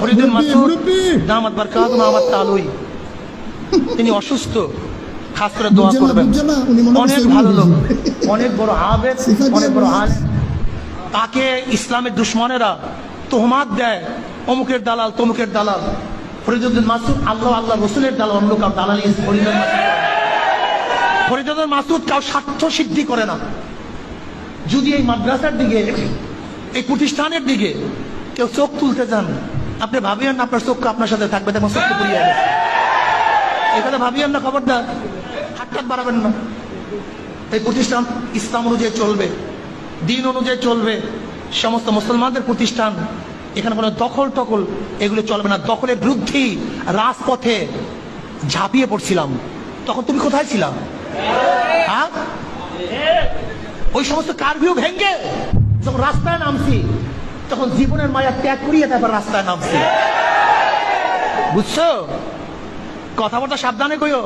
ফরিদুল মাসুদ মুরব্বি। দামাত বারকাত আমার তালুই। তিনি অসুস্থ। খাস করে দোয়া করবেন। অনেক ভালো লোক। অনেক বড় আবেদ অনেক বড়। আলেম। তাকে ইসলামের দুশ্মনেরা তোহমাত দেয়। অমুকের দালাল তমুকের দালাল। ফরিদুদ্দিন মাসুদ আল্লাহ আল্লাহ রসুলের দালাল অন্য কাউ দালালি ফরিদুল মাসুদ ফরিদুদ্দিন মাসুদ কাউ স্বার্থ সিদ্ধি করে না। যদি এই মাদ্রাসার দিকে এই প্রতিষ্ঠানের দিকে কেউ চোখ তুলতে চান আপনি ভাবিয়েন না আপনার চোখ আপনার সাথে থাকবে, দেখুন চোখ পুড়িয়ে গেছে। এখানে ভাবিয়েন না, খবরদার। হাত টাত বাড়াবেন না। এই প্রতিষ্ঠান ইসলাম অনুযায়ী চলবে, দিন অনুযায়ী চলবে। সমস্ত মুসলমানদের প্রতিষ্ঠান, এখানে কোনো দখল টকল এগুলো চলবে না। দখলের বিরুদ্ধেই রাজপথে ঝাঁপিয়ে পড়ছিলাম। তখন তুমি কোথায় ছিলাম হ্যাঁ? ওই সমস্ত কারভিউ ভেঙ্গে যখন রাস্তায় নামছি তখন জীবনের মায়া ত্যাগ করিয়ে তারপর রাস্তায় নামছে। বুঝছ? কথাবার্তা সাবধানে কইও।